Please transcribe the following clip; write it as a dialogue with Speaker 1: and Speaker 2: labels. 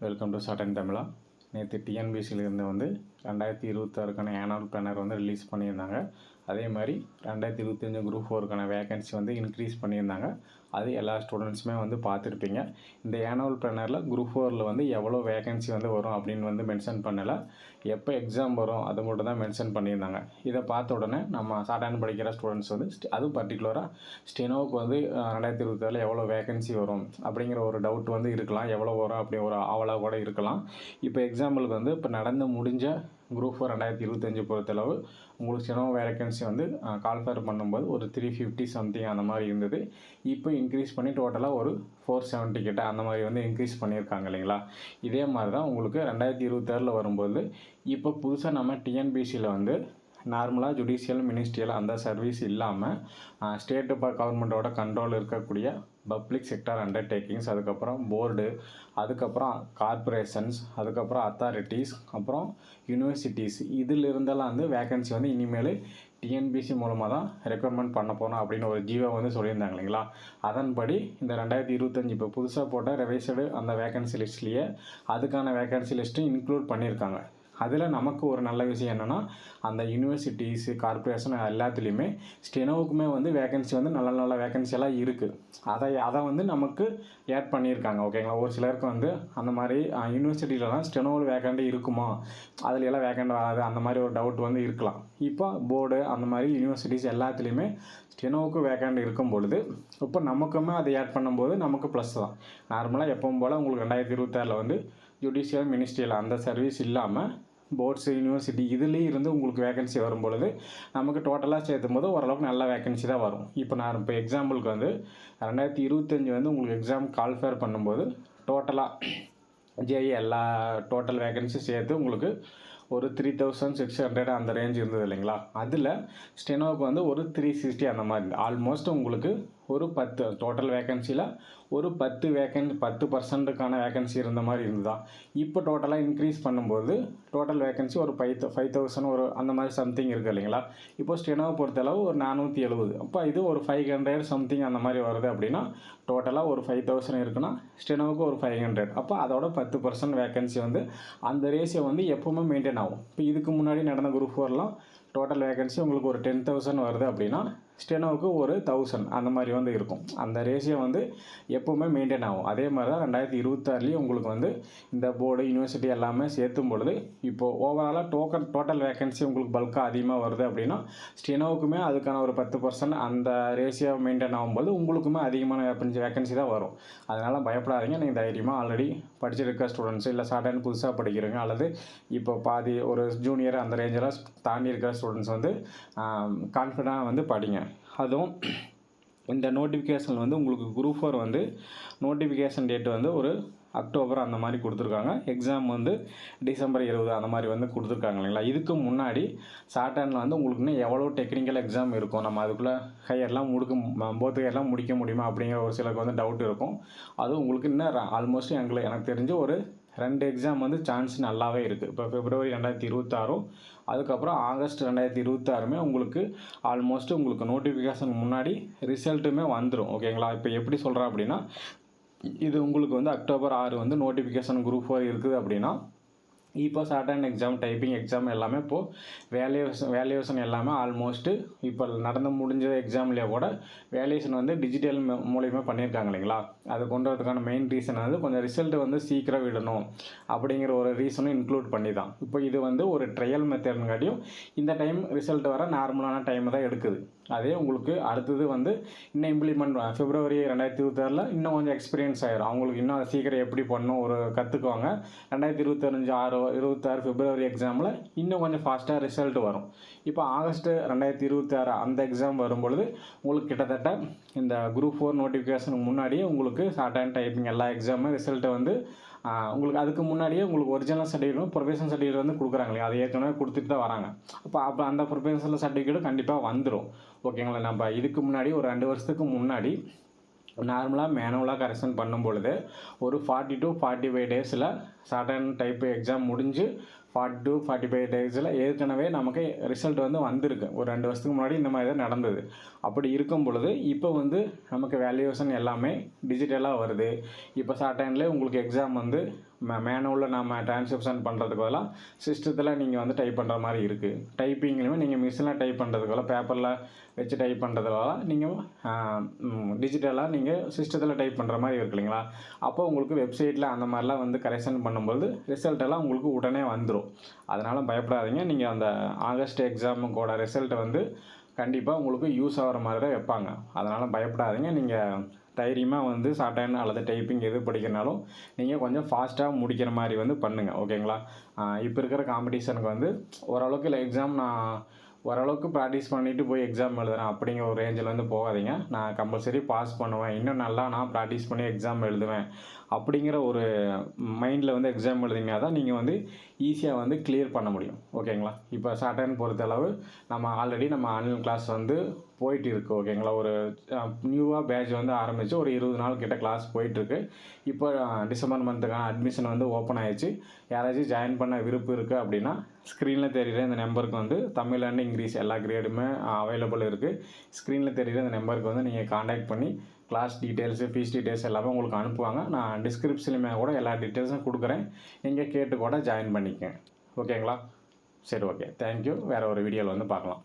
Speaker 1: Welcome to சட்டன் தமிழா நேற்று டிஎன்பிசியிலேருந்து வந்து ரெண்டாயிரத்தி இருபத்தாறுக்கான ஆனுவல் பிளானர் வந்து ரிலீஸ் பண்ணியிருந்தாங்க. அதே மாதிரி ரெண்டாயிரத்தி இருபத்தஞ்சு குரூப் ஃபோருக்கான வேகன்சி வந்து இன்க்ரீஸ் பண்ணியிருந்தாங்க. அது எல்லா ஸ்டூடெண்ட்ஸுமே வந்து பார்த்துருப்பீங்க. இந்த ஆனுவல் பிளானரில் குரூப் ஃபோரில் வந்து எவ்வளோ வேகன்சி வந்து வரும் அப்படின்னு வந்து மென்ஷன் பண்ணலை. எப்போ எக்ஸாம் வரும் அது மட்டும் தான் மென்ஷன் பண்ணியிருந்தாங்க. இதை பார்த்த உடனே நம்ம சாட்டான் படிக்கிற ஸ்டூடெண்ட்ஸ் வந்து அதுவும் பர்டிகுலராக ஸ்டெனோவுக்கு வந்து ரெண்டாயிரத்தி ரெண்டாயிரத்தி இருபத்தாறில் எவ்வளோ வேகன்சி வரும் அப்படிங்கிற ஒரு டவுட் வந்து இருக்கலாம். எவ்வளோ வரும் அப்படி ஒரு ஆவலாக கூட இருக்கலாம். இப்போ எக்ஸாம்பிளுக்கு வந்து இப்போ நடந்து முடிஞ்ச குரூப் ஃபோர் ரெண்டாயிரத்தி இருபத்தஞ்சு பொறுத்தளவு உங்களுக்கு ஸ்டெனோ வேக்கன்சி வந்து கால்ஃபேர் பண்ணும்போது ஒரு த்ரீ ஃபிஃப்டி சம்திங் அந்த மாதிரி இருந்தது. இப்போ இன்க்ரீஸ் பண்ணி டோட்டலாக ஒரு ஃபோர் செவன்ட்டி கிட்ட அந்த மாதிரி வந்து இன்க்ரீஸ் பண்ணியிருக்காங்க இல்லைங்களா? இதே மாதிரி தான் உங்களுக்கு ரெண்டாயிரத்தி இருபத்தாறில் வரும்போது இப்போ புதுசாக நம்ம டிஎன்பிசியில் வந்து நார்மலாக ஜுடிஷியல் மினிஸ்ட்ரியல் அந்த சர்வீஸ் இல்லாமல் ஸ்டேட்டு கவர்மெண்ட்டோட கண்ட்ரோல் இருக்கக்கூடிய பப்ளிக் செக்டார் அண்டர்டேக்கிங்ஸ் அதுக்கப்புறம் போர்டு அதுக்கப்புறம் கார்ப்பரேஷன்ஸ் அதுக்கப்புறம் அத்தாரிட்டிஸ் அப்புறம் யூனிவர்சிட்டிஸ் இதில் இருந்தெல்லாம் வந்து வேகன்சி வந்து இனிமேல் டிஎன்பிசி மூலமாக தான் ரெக்ரூட்மெண்ட் பண்ண போகிறோம் அப்படின்னு ஒரு ஜீவோ வந்து சொல்லியிருந்தாங்க இல்லைங்களா? அதன்படி இந்த ரெண்டாயிரத்தி இருபத்தஞ்சி இப்போ புதுசாக போட்ட ரெவைசடு அந்த வேகன்சி லிஸ்ட்லேயே அதுக்கான வேகன்சி லிஸ்ட்டும் இன்க்ளூட் பண்ணியிருக்காங்க. அதில் நமக்கு ஒரு நல்ல விஷயம் என்னென்னா அந்த யூனிவர்சிட்டிஸு கார்ப்பரேஷன் எல்லாத்துலேயுமே ஸ்டெனோவுக்குமே வந்து வேகன்சி வந்து நல்ல நல்ல வேகன்சி எல்லாம் இருக்குது அதை அதை வந்து நமக்கு ஆட் பண்ணியிருக்காங்க ஓகேங்களா ஒரு சிலருக்கு வந்து அந்த மாதிரி யூனிவர்சிட்டியிலலாம் ஸ்டெனோவில் வேகண்ட் இருக்குமா? அதில் எல்லாம் வேகண்ட் வராது அந்த மாதிரி ஒரு டவுட் வந்து இருக்கலாம். இப்போ போர்டு அந்த மாதிரி யூனிவர்சிட்டிஸ் எல்லாத்துலேயுமே ஸ்டெனோவுக்கு வேகண்ட் இருக்கும் பொழுது இப்போ நமக்குமே அதை ஆட் பண்ணும்போது நமக்கு ப்ளஸ் தான். நார்மலாக எப்பவும் போல் உங்களுக்கு ரெண்டாயிரத்தி இருபத்தாறில் வந்து ஜுடிஷியல் மினிஸ்ட்ரியில் அந்த சர்வீஸ் இல்லாமல் போர்ட்ஸ் யூனிவர்சிட்டி இதுலேயும் இருந்து உங்களுக்கு வேகன்சி வரும் பொழுது நமக்கு டோட்டலாக சேர்த்தும் போது ஓரளவுக்கு நல்ல வேகன்சி தான் வரும். இப்போ நான் இப்போ எக்ஸாம்பிளுக்கு வந்து ரெண்டாயிரத்தி இருபத்தஞ்சி வந்து உங்களுக்கு எக்ஸாம் கால்ஃபேர் பண்ணும்போது டோட்டலாக ஜேஇ எல்லா டோட்டல் வேகன்சி சேர்த்து உங்களுக்கு ஒரு த்ரீ தௌசண்ட் சிக்ஸ் ஹண்ட்ரட் அந்த ரேஞ்ச் இருந்தது இல்லைங்களா? அதில் ஸ்டெனோவுக்கு வந்து ஒரு த்ரீ சிக்ஸ்டி அந்த மாதிரி ஆல்மோஸ்ட் உங்களுக்கு ஒரு பத்து டோட்டல் வேகன்சியில் ஒரு பத்து வேக்கன் பத்து பர்சன்ட்டுக்கான வேகன்சி இருந்த மாதிரி இருந்ததா? இப்போ டோட்டலாக இன்க்ரீஸ் பண்ணும்போது டோட்டல் வேகன்சி ஒரு ஃபைவ் ஃபைவ் தௌசண்ட் ஒரு அந்த மாதிரி சம்திங் இருக்குது இல்லைங்களா? இப்போ ஸ்டெனோவை பொறுத்தளவு ஒரு நானூற்றி எழுபது அப்போ இது ஒரு ஃபைவ் ஹண்ட்ரட் சம்திங் அந்த மாதிரி வருது அப்படின்னா டோட்டலாக ஒரு ஃபைவ் தௌசண்ட் இருக்குன்னா ஸ்டெனோவுக்கு ஒரு ஃபைவ் ஹண்ட்ரட் அப்போ அதோட பத்து பர்சன்ட் வேகன்சி வந்து அந்த ரேஷியோ வந்து எப்போவுமே மெயின்டைன் ஆகும். இப்போ இதுக்கு முன்னாடி நடந்த குரூப் ஃபோர்லாம் டோட்டல் வேகன்சி உங்களுக்கு ஒரு டென் தௌசண்ட் வருது அப்படின்னா ஸ்டெனோவுக்கு ஒரு தௌசண்ட் அந்த மாதிரி வந்து இருக்கும். அந்த ரேஷியோ வந்து எப்போவுமே மெயின்டைன் ஆகும். அதே மாதிரி தான் ரெண்டாயிரத்தி இருபத்தாறுலேயும் உங்களுக்கு வந்து இந்த போர்டு யூனிவர்சிட்டி எல்லாமே சேர்த்தும் பொழுது இப்போது ஓவராலாக டோக்கன் டோட்டல் வேகன்சி உங்களுக்கு பல்காக அதிகமாக வருது அப்படின்னா ஸ்டெனோவுக்குமே அதுக்கான ஒரு பத்து பர்சன்ட் அந்த ரேஷியோ மெயின்டைன் ஆகும்போது உங்களுக்குமே அதிகமான வேப்பன்சி வேகன்சி தான் வரும். அதனால் பயப்படாதீங்க. நீங்கள் தைரியமாக ஆல்ரெடி படிச்சிருக்க ஸ்டூடெண்ட்ஸ் இல்லை ஷார்ட் புதுசாக படிக்கிறீங்க அல்லது இப்போ பாதி ஒரு ஜூனியர் அந்த ரேஞ்செல்லாம் தாண்டி இருக்கிற ஸ்டூடெண்ட்ஸ் வந்து கான்ஃபிடண்டாக வந்து படிங்க. அதுவும் இந்த நோட்டிஃபிகேஷன் வந்து உங்களுக்கு குரூப் ஃபோர் வந்து நோட்டிஃபிகேஷன் டேட் வந்து ஒரு அக்டோபர் அந்த மாதிரி கொடுத்துருக்காங்க. எக்ஸாம் வந்து டிசம்பர் இருபது அந்த மாதிரி வந்து கொடுத்துருக்காங்க இல்லைங்களா? இதுக்கு முன்னாடி சாட்டர்னில் வந்து உங்களுக்கு இன்னும் எவ்வளோ டெக்னிக்கல் எக்ஸாம் இருக்கும்? நம்ம அதுக்குள்ளே ஹையர்லாம் முடுக்க போத் ஹையர்லாம் முடிக்க முடியுமா? அப்படிங்கிற ஒரு சிலருக்கு வந்து டவுட் இருக்கும். அது உங்களுக்கு இன்னும் ஆல்மோஸ்ட் எங்களுக்கு எனக்கு தெரிஞ்சு ஒரு ரெண்டு எக்ஸாம் வந்து சான்ஸ் நல்லாவே இருக்குது இப்போ பிப்ரவரி ரெண்டாயிரத்தி இருபத்தாறும் அதுக்கப்புறம் ஆகஸ்ட் ரெண்டாயிரத்தி இருபத்தாறுமே உங்களுக்கு ஆல்மோஸ்ட் உங்களுக்கு நோட்டிஃபிகேஷன் முன்னாடி ரிசல்ட்டுமே வந்துடும் ஓகேங்களா இப்போ எப்படி சொல்கிறேன் அப்படின்னா இது உங்களுக்கு வந்து அக்டோபர் ஆறு வந்து நோட்டிஃபிகேஷன் குரூப் ஃபோர் இருக்குது அப்படின்னா இப்போ சாட்டன் எக்ஸாம் டைப்பிங் எக்ஸாம் எல்லாமே இப்போது வேல்யூவேஷன் வேல்யூவேஷன் எல்லாமே ஆல்மோஸ்ட்டு இப்போ நடந்து முடிஞ்ச எக்ஸாம்லேயே கூட வேல்யூவேஷன் வந்து டிஜிட்டல் மூலியமாக பண்ணியிருக்காங்க இல்லைங்களா? அது கொண்டு வரதுக்கான மெயின் ரீசன் வந்து கொஞ்சம் ரிசல்ட்டு வந்து சீக்கிரம் விடணும் அப்படிங்கிற ஒரு ரீசனும் இன்க்ளூட் பண்ணி தான் இப்போ இது வந்து ஒரு ட்ரையல் மெத்தட்ங்காட்டியும் இந்த டைம் ரிசல்ட் வர நார்மலான டைம் தான் எடுக்குது. அதே உங்களுக்கு அடுத்தது வந்து இன்னும் இம்ப்ளிமெண்ட் பிப்ரவரி ரெண்டாயிரத்தி இருபத்தாறில் இன்னும் கொஞ்சம் எக்ஸ்பீரியன்ஸ் ஆயிரும். அவங்களுக்கு இன்னும் சீக்கிரம் எப்படி பண்ணணும் ஒரு கற்றுக்குவாங்க ரெண்டாயிரத்தி இருபத்தஞ்சு ஆறு இருபத்தாறு பிப்ரவரி எக்ஸாமில் இன்னும் கொஞ்சம் ஃபாஸ்ட்டாக ரிசல்ட் வரும். இப்போ ஆகஸ்ட்டு ரெண்டாயிரத்தி இருபத்தாறு அந்த எக்ஸாம் வரும்பொழுது உங்களுக்கு கிட்டத்தட்ட இந்த குரூப் ஃபோர் நோட்டிஃபிகேஷனுக்கு முன்னாடியே உங்களுக்கு ஷார்ட் அண்ட் டைப்பிங் எல்லா எக்ஸாமும் ரிசல்ட்டை வந்து உங்களுக்கு அதுக்கு முன்னாடியே உங்களுக்கு ஒரிஜினல் சர்டிஃபிகேட்டும் ப்ரொஃபஷனல் சர்டிஃபிகேட் வந்து கொடுக்குறாங்களே அது அதை ஏற்கனவே கொடுத்துட்டு தான் வராங்க. அப்போ அப்போ அந்த ப்ரொஃபஷனல் சர்டிஃபிகேட்டும் கண்டிப்பாக வந்துடும் ஓகேங்களா நம்ம இதுக்கு முன்னாடி ஒரு ரெண்டு வருஷத்துக்கு முன்னாடி நார்மலாக மேனுவலாக கரெக்ஷன் பண்ணும் பொழுது ஒரு ஃபார்ட்டி டு ஃபார்ட்டி ஃபைவ் டேஸில் சடன் டைப் எக்ஸாம் முடிஞ்சு ஃபார்ட்டி டூ ஃபார்ட்டி ஃபைவ் டேஸில் ஏற்கனவே நமக்கு ரிசல்ட் வந்து வந்திருக்கு. ஒரு ரெண்டு வருஷத்துக்கு முன்னாடி இந்த மாதிரி தான் நடந்தது. அப்படி இருக்கும் பொழுது இப்போ வந்து நமக்கு வேல்யூவேஷன் எல்லாமே டிஜிட்டலாக வருது. இப்போ ஷார்ட் உங்களுக்கு எக்ஸாம் வந்து மேனுவலில் நம்ம டிரான்ஸ்கிரிப்ஷன் பண்ணுறதுக்கு பதிலாக சிஸ்டத்தில் நீங்கள் வந்து டைப் பண்ணுற மாதிரி இருக்குது டைப்பிங்லையுமே நீங்கள் மிஷினில் டைப் பண்ணுறதுக்கு பதிலாக பேப்பரில் வச்சு டைப் பண்ணுறதுனால நீங்கள் டிஜிட்டலாக நீங்கள் சிஸ்டத்தில் டைப் பண்ணுற மாதிரி இருக்கு இல்லைங்களா? அப்போ உங்களுக்கு வெப்சைட்டில் அந்த மாதிரிலாம் வந்து கரெக்ஷன் பண்ணும்போது ரிசல்ட் எல்லாம் உங்களுக்கு உடனே வந்துடும் அதனால் பயப்படாதீங்க. நீங்கள் அந்த ஆகஸ்ட் எக்ஸாமுக்கோட ரிசல்ட்டை வந்து கண்டிப்பாக உங்களுக்கு யூஸ் ஆகிற மாதிரி தான் வைப்பாங்க. அதனால் பயப்படாதீங்க. நீங்கள் தைரியமாக வந்து ஷார்ட் அல்லது டைப்பிங் எது படிக்கிறனாலும் நீங்கள் கொஞ்சம் ஃபாஸ்ட்டாக முடிக்கிற மாதிரி வந்து பண்ணுங்கள் ஓகேங்களா இப்போ இருக்கிற காம்படிஷனுக்கு வந்து ஓரளவுக்கு இல்லை எக்ஸாம் நான் ஓரளவுக்கு ப்ராக்டிஸ் பண்ணிவிட்டு போய் எக்ஸாம் எழுதுறேன். அப்படிங்கிற ஒரு ரேஞ்சில் வந்து போகாதீங்க. நான் கம்பல்சரி பாஸ் பண்ணுவேன். இன்னும் நல்லா நான் ப்ராக்டிஸ் பண்ணி எக்ஸாம் எழுதுவேன். அப்படிங்கிற ஒரு மைண்டில் வந்து எக்ஸாம் எழுதினா தான் நீங்கள் வந்து ஈஸியாக வந்து கிளியர் பண்ண முடியும். ஓகேங்களா இப்போ சாட்டர்ன் பொறுத்தளவு நம்ம ஆல்ரெடி நம்ம ஆன்லைன் கிளாஸ் வந்து போயிட்டு இருக்குது ஓகேங்களா ஒரு நியூவாக பேட்ச் வந்து ஆரம்பித்து ஒரு இருபது நாள் கிட்ட கிளாஸ் போயிட்டுருக்கு இப்போ டிசம்பர் மந்த்துக்கான அட்மிஷன் வந்து ஓப்பன் ஆயிடுச்சு. யாராச்சும் ஜாயின் பண்ண விருப்பம் இருக்குது அப்படின்னா ஸ்க்ரீனில் தெரியுற இந்த நம்பருக்கு வந்து தமிழ் அண்ட் இங்கிலீஷ் எல்லா கிரேடுமே அவைலபிள் இருக்குது ஸ்க்ரீனில் தெரியுற இந்த நம்பருக்கு வந்து நீங்கள் காண்டாக்ட் பண்ணி கிளாஸ் டீட்டெயில்ஸு ஃபீஸ் டீட்டெயில்ஸ் எல்லாமே உங்களுக்கு அனுப்புவாங்க. நான் டிஸ்கிரிப்ஷன்லையுமே கூட எல்லா டீட்டெயில்ஸும் கொடுக்குறேன். நீங்கள் கேட்டு கூட ஜாயின் பண்ணிக்கங்க. ஓகேங்களா சரி ஓகே தேங்க்யூ வேறு ஒரு வீடியோவில் வந்து பார்க்கலாம்.